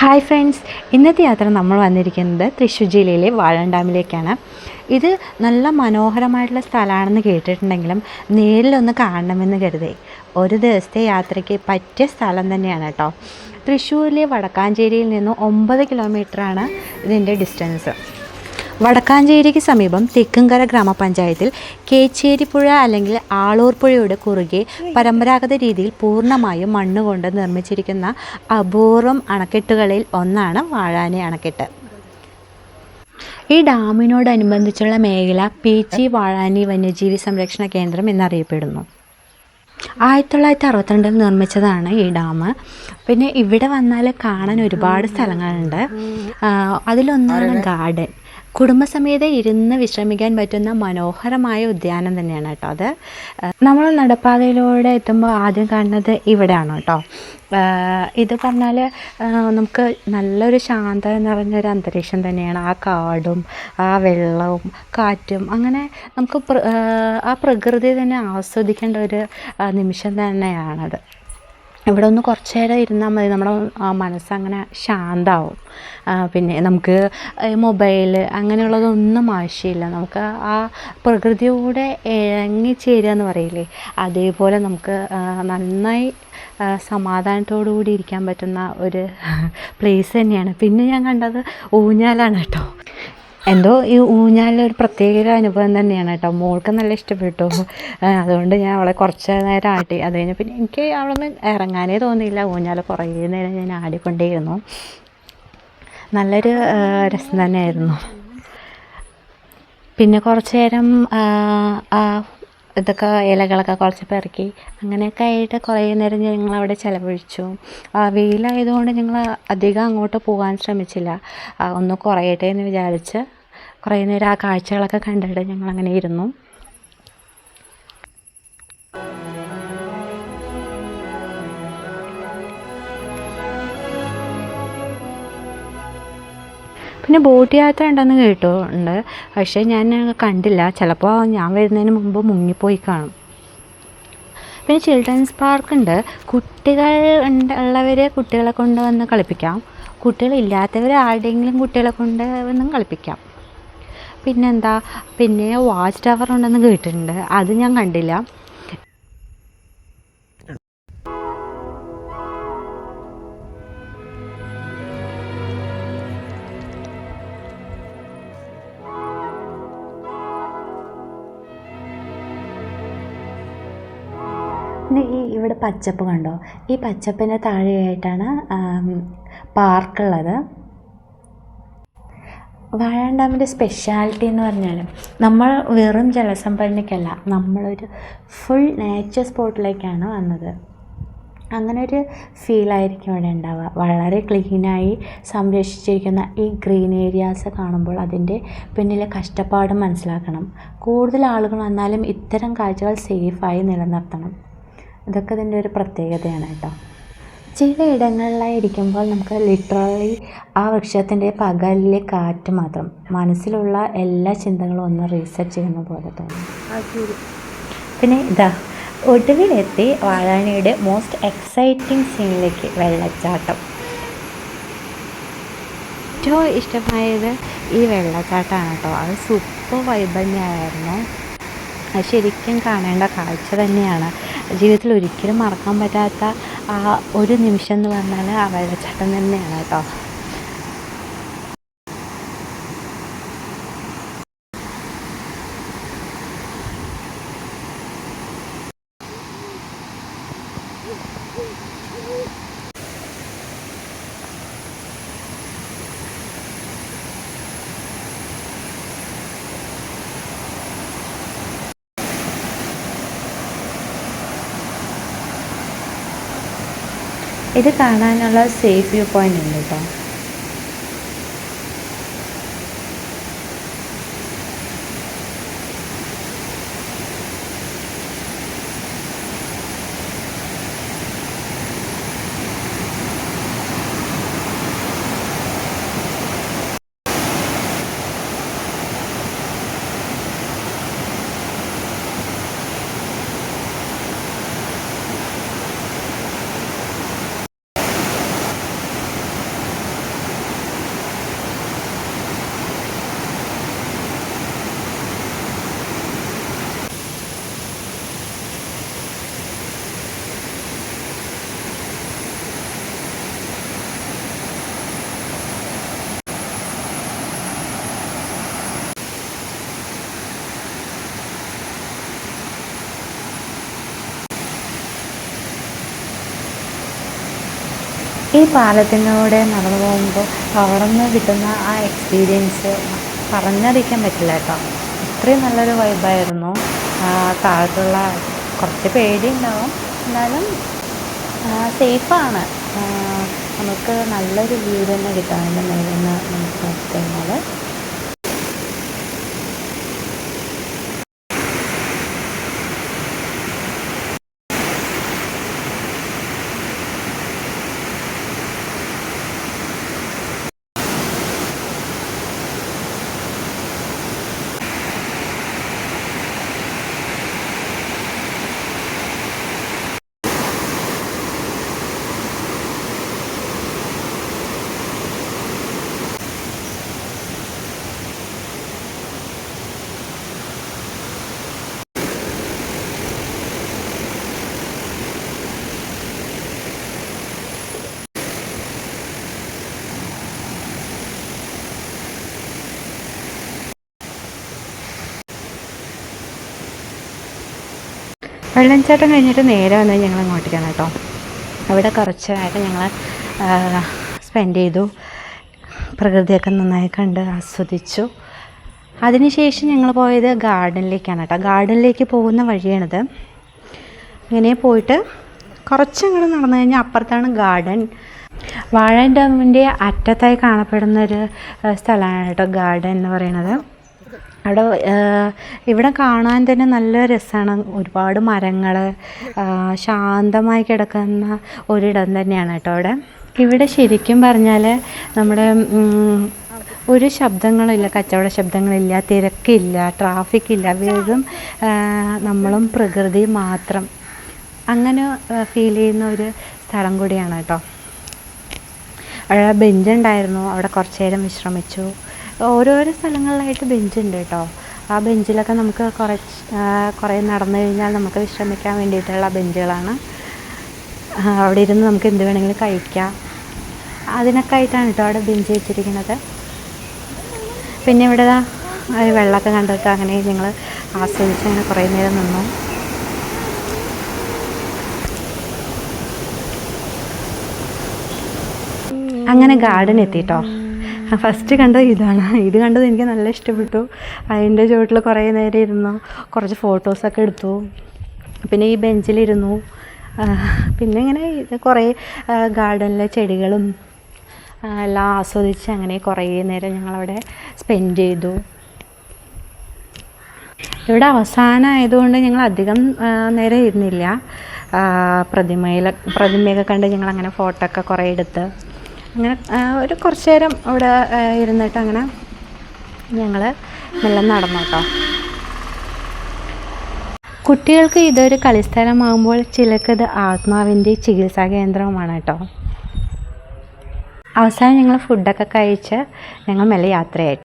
Hi friends ഇന്നത്തെ യാത്ര നമ്മൾ വന്നിരിക്കുന്നത് തൃശ്ശൂർ ജില്ലയിലെ വാഴം ഡാമിലേക്കാണ് ഇത് നല്ല മനോഹരമായിട്ടുള്ള സ്ഥലമാണെന്ന് കേട്ടിട്ടുണ്ടെങ്കിലും നേരിലൊന്ന് കാണണമെന്ന് കരുതേ. ഒരു ദിവസത്തെ യാത്രയ്ക്ക് പറ്റിയ സ്ഥലം തന്നെയാണ് കേട്ടോ. തൃശ്ശൂരിലെ വടക്കാഞ്ചേരിയിൽ നിന്ന് ഒമ്പത് കിലോമീറ്ററാണ് ഇതിന്റെ ഡിസ്റ്റൻസ് വടക്കാഞ്ചേരിക്ക് സമീപം തെക്കുംകര ഗ്രാമപഞ്ചായത്തിൽ കേച്ചേരിപ്പുഴ അല്ലെങ്കിൽ ആളൂർ പുഴയുടെ കുറുകെ പരമ്പരാഗത രീതിയിൽ പൂർണമായും മണ്ണുകൊണ്ട് നിർമ്മിച്ചിരിക്കുന്ന അപൂർവം അണക്കെട്ടുകളിൽ ഒന്നാണ് വാഴാനെ അണക്കെട്ട്. ഈ ഡാമിനോടനുബന്ധിച്ചുള്ള മേഖല പീച്ചി വാഴാനി വന്യജീവി സംരക്ഷണ കേന്ദ്രം എന്നറിയപ്പെടുന്നു. ആയിരത്തി തൊള്ളായിരത്തി അറുപത്തിരണ്ടിൽ നിർമ്മിച്ചതാണ് ഈ ഡാം. പിന്നെ ഇവിടെ വന്നാൽ കാണാൻ ഒരുപാട് സ്ഥലങ്ങളുണ്ട്. അതിലൊന്നാണ് ഗാർഡൻ. കുടുംബസമേതം ഇരുന്ന് വിശ്രമിക്കാൻ പറ്റുന്ന മനോഹരമായ ഉദ്യാനം തന്നെയാണ് കേട്ടോ അത്. നമ്മൾ നടപ്പാതയിലൂടെ എത്തുമ്പോൾ ആദ്യം കാണുന്നത് ഇവിടെയാണ് കേട്ടോ. ഇത് പറഞ്ഞാൽ നമുക്ക് നല്ലൊരു ശാന്തത നിറഞ്ഞൊരു അന്തരീക്ഷം തന്നെയാണ്. ആ കാടും ആ വെള്ളവും കാറ്റും അങ്ങനെ നമുക്ക് ആ, പ്രകൃതി തന്നെ ആസ്വദിക്കേണ്ട ഒരു നിമിഷം തന്നെയാണത്. ഇവിടെ ഒന്ന് കുറച്ച് നേരം ഇരുന്നാൽ മതി. നമ്മുടെ മനസ്സങ്ങനെ ശാന്തമാവും ആ, പിന്നെ നമുക്ക് മൊബൈൽ അങ്ങനെയുള്ളതൊന്നും ആവശ്യമില്ല. നമുക്ക് ആ പ്രകൃതിയോടെ ഇഴങ്ങിച്ചേരുക എന്ന് പറയില്ലേ? അതേപോലെ നമുക്ക് നന്നായി സമാധാനത്തോടു കൂടി ഇരിക്കാൻ പറ്റുന്ന ഒരു പ്ലേസ് തന്നെയാണ്. പിന്നെ ഞാൻ കണ്ടത് ഊഞ്ഞാലാണ് കേട്ടോ. എന്തോ ഈ ഊഞ്ഞാലിൽ ഒരു പ്രത്യേക അനുഭവം തന്നെയാണ് കേട്ടോ. മോൾക്ക് നല്ല ഇഷ്ടപ്പെട്ടു. അതുകൊണ്ട് ഞാൻ അവളെ കുറച്ച് നേരം ആട്ടി. അത് കഴിഞ്ഞ് പിന്നെ എനിക്ക് അവളൊന്നും ഇറങ്ങാനേ തോന്നിയില്ല. ഊഞ്ഞാൽ കുറേ നേരം ഞാൻ ആടിക്കൊണ്ടേയിരുന്നു. നല്ലൊരു രസം തന്നെയായിരുന്നു. പിന്നെ കുറച്ച് നേരം ഇതൊക്കെ ഇലകളൊക്കെ കുറച്ച് പെറുക്കി അങ്ങനെയൊക്കെ ആയിട്ട് കുറേ നേരം ഞങ്ങൾ അവിടെ ചിലവഴിച്ചു വെയിലായതുകൊണ്ട് ഞങ്ങൾ അധികം അങ്ങോട്ട് പോകാൻ ശ്രമിച്ചില്ല. ഒന്ന് കുറയട്ടെ എന്ന് വിചാരിച്ച് കുറേ നേരം ആ കാഴ്ചകളൊക്കെ കണ്ടിട്ട് ഞങ്ങൾ അങ്ങനെ ഇരുന്നു. പിന്നെ ബോട്ട് യാത്ര ഉണ്ടെന്ന് കേട്ടുണ്ട് പക്ഷേ ഞാൻ കണ്ടില്ല. ചിലപ്പോൾ ഞാൻ വരുന്നതിന് മുമ്പ് മുങ്ങിപ്പോയി കാണും. പിന്നെ ചിൽഡ്രൻസ് പാർക്ക് ഉണ്ട്. കുട്ടികൾ ഉള്ളവർ കുട്ടികളെ കൊണ്ട് വന്ന് കളിപ്പിക്കാം കുട്ടികളില്ലാത്തവർ ആരുടെയെങ്കിലും കുട്ടികളെ കൊണ്ട് വന്നും കളിപ്പിക്കാം. പിന്നെന്താ? പിന്നെ വാച്ച് ടവർ ഉണ്ടെന്ന് കേട്ടിട്ടുണ്ട്. അത് ഞാൻ കണ്ടില്ല. പിന്നെ ഈ ഇവിടെ പച്ചപ്പ് കണ്ടോ? ഈ പച്ചപ്പിന്റെ താഴെയായിട്ടാണ് പാർക്കുള്ളത്. വാഴാൻ ഡാമിന്റെ സ്പെഷ്യാലിറ്റി എന്ന് പറഞ്ഞാൽ നമ്മൾ വെറും ജലസംഭരണിക്കല്ല നമ്മളൊരു ഫുൾ നേച്ചർ സ്പോട്ടിലേക്കാണ് വന്നത്. അങ്ങനെ ഒരു ഫീലായിരിക്കും ഇവിടെ ഉണ്ടാവുക. വളരെ ക്ലീനായി സംരക്ഷിച്ചിരിക്കുന്ന ഈ ഗ്രീൻ ഏരിയാസ് കാണുമ്പോൾ അതിന്റെ പിന്നിലെ കഷ്ടപ്പാട് മനസ്സിലാക്കണം. കൂടുതൽ ആളുകൾ വന്നാലും ഇത്തരം കാഴ്ചകൾ സേഫായി നിലനിർത്തണം. ഇതൊക്കെ ഇതിന്റെ ഒരു പ്രത്യേകതയാണ് കേട്ടോ. ചില ഇടങ്ങളിലായി ഇരിക്കുമ്പോൾ നമുക്ക് ലിറ്ററലി ആ വൃക്ഷത്തിന്റെ പകലിലെ കാറ്റ് മാത്രം മനസ്സിലുള്ള എല്ലാ ചിന്തകളും ഒന്ന് റീസെറ്റ് ചെയ്യുന്ന പോലെ തോന്നും. പിന്നെ ഇതാ ഒടുവിലെത്തി വാഴാനയുടെ മോസ്റ്റ് എക്സൈറ്റിംഗ് സീനിലേക്ക് വെള്ളച്ചാട്ടം. ഏറ്റവും ഇഷ്ടമായത് ഈ വെള്ളച്ചാട്ടമാണ് കേട്ടോ. അത് സൂപ്പർ വൈബ് തന്നെയായിരുന്നു. അത് ശരിക്കും കാണേണ്ട കാഴ്ച തന്നെയാണ്. ജീവിതത്തിൽ ഒരിക്കലും മറക്കാൻ പറ്റാത്ത ആ ഒരു നിമിഷം എന്ന് പറഞ്ഞാൽ ആ വെള്ളച്ചാട്ടം തന്നെയാണ് കേട്ടോ. ഇത് കാണാനുള്ള സേഫ് വ്യൂ പോയിന്റ് ഉണ്ട് കേട്ടോ ഈ പാലത്തിലൂടെ നടന്നു പോകുമ്പോൾ അവിടെ നിന്ന് കിട്ടുന്ന ആ എക്സ്പീരിയൻസ് പറഞ്ഞറിയിക്കാൻ പറ്റില്ല കേട്ടോ. അത്രയും നല്ലൊരു വൈബായിരുന്നു താഴത്തുള്ള കുറച്ച് പേടിയുണ്ടാവും. എന്നാലും സേഫാണ് നമുക്ക് നല്ലൊരു വ്യൂ തന്നെ കിട്ടും അതിന്റെ മേലിൽ നിന്ന് നമുക്ക് നോക്കിക്കഴിഞ്ഞാൽ വെള്ളച്ചാട്ടം കഴിഞ്ഞിട്ട് നേരെ വന്നത് ഞങ്ങൾ അങ്ങോട്ടേക്കാണ് കേട്ടോ. അവിടെ കുറച്ച് നേരം ഞങ്ങൾ സ്പെൻഡ് ചെയ്തു. പ്രകൃതിയൊക്കെ നന്നായി കണ്ട് ആസ്വദിച്ചു. അതിനുശേഷം ഞങ്ങൾ പോയത് ഗാർഡനിലേക്കാണ് കേട്ടോ. ഗാർഡനിലേക്ക് പോകുന്ന വഴിയാണിത്. ഇങ്ങനെ പോയിട്ട് കുറച്ചങ്ങോട്ട് നടന്നു കഴിഞ്ഞാൽ അപ്പുറത്താണ് ഗാർഡൻ. വാഴ ഡാമിന്റെ അറ്റത്തായി കാണപ്പെടുന്ന ഒരു സ്ഥലമാണ് കേട്ടോ ഗാർഡൻ എന്ന് പറയുന്നത്. അവിടെ ഇവിടെ കാണാൻ തന്നെ നല്ല രസമാണ് ഒരുപാട് മരങ്ങൾ ശാന്തമായി കിടക്കുന്ന ഒരിടം തന്നെയാണ് കേട്ടോ അവിടെ. ഇവിടെ ശരിക്കും പറഞ്ഞാൽ നമ്മുടെ ഒരു ശബ്ദങ്ങളില്ല കച്ചവട ശബ്ദങ്ങളില്ല തിരക്കില്ല ട്രാഫിക് ഇല്ല വെറും നമ്മളും പ്രകൃതി മാത്രം. അങ്ങനെ ഫീൽ ചെയ്യുന്ന ഒരു സ്ഥലം കൂടിയാണ് കേട്ടോ. അവിടെ ബെഞ്ചുണ്ടായിരുന്നു അവിടെ കുറച്ച് നേരം വിശ്രമിച്ചു. ഓരോരോ സ്ഥലങ്ങളിലായിട്ട് ബെഞ്ചുണ്ട് കേട്ടോ. ആ ബെഞ്ചിലൊക്കെ നമുക്ക് കുറച്ച് കുറേ നടന്നു കഴിഞ്ഞാൽ നമുക്ക് വിശ്രമിക്കാൻ വേണ്ടിയിട്ടുള്ള ബെഞ്ചുകളാണ്. അവിടെ ഇരുന്ന് നമുക്ക് എന്ത് വേണമെങ്കിലും കഴിക്കാം. അതിനൊക്കെ ആയിട്ടാണ് കേട്ടോ അവിടെ ബെഞ്ച് വെച്ചിരിക്കുന്നത്. പിന്നെ ഇവിടെ ഒരു വെള്ളമൊക്കെ കണ്ടിട്ട് അങ്ങനെ ഞങ്ങൾ ആസ്വദിച്ച് അങ്ങനെ കുറേ നേരം നിന്നു. അങ്ങനെ ഗാർഡൻ എത്തിട്ടോ ഫസ്റ്റ് കണ്ടത് ഇതാണ്. ഇത് കണ്ടത് എനിക്ക് നല്ല ഇഷ്ടപ്പെട്ടു. അതിന്റെ ചുവട്ടിൽ കുറേ നേരം ഇരുന്നു. കുറച്ച് ഫോട്ടോസൊക്കെ എടുത്തു. പിന്നെ ഈ ബെഞ്ചിലിരുന്നു. പിന്നെ ഇങ്ങനെ കുറേ ഗാർഡനിലെ ചെടികളും എല്ലാം ആസ്വദിച്ച് അങ്ങനെ കുറേ നേരം ഞങ്ങളവിടെ സ്പെൻഡ് ചെയ്തു. ഇവിടെ അവസാനമായതുകൊണ്ട് ഞങ്ങൾ അധികം നേരം ഇരുന്നില്ല. പ്രതിമയിൽ പ്രതിമയൊക്കെ കണ്ട് ഞങ്ങൾ അങ്ങനെ ഫോട്ടോ ഒക്കെ കുറേ എടുത്ത്. അങ്ങനെ ഒരു കുറച്ച് നേരം അവിടെ ഇരുന്നിട്ട് അങ്ങനെ ഞങ്ങൾ മെല്ലെ നടന്നു കേട്ടോ. കുട്ടികൾക്ക് ഇതൊരു കളിസ്ഥലമാകുമ്പോൾ ചിലർക്കത് ആത്മാവിന്റെ ചികിത്സാ കേന്ദ്രവുമാണ് കേട്ടോ. അവസാനം ഞങ്ങൾ ഫുഡൊക്കെ കഴിച്ച് ഞങ്ങൾ മെല്ലെ യാത്രയായി.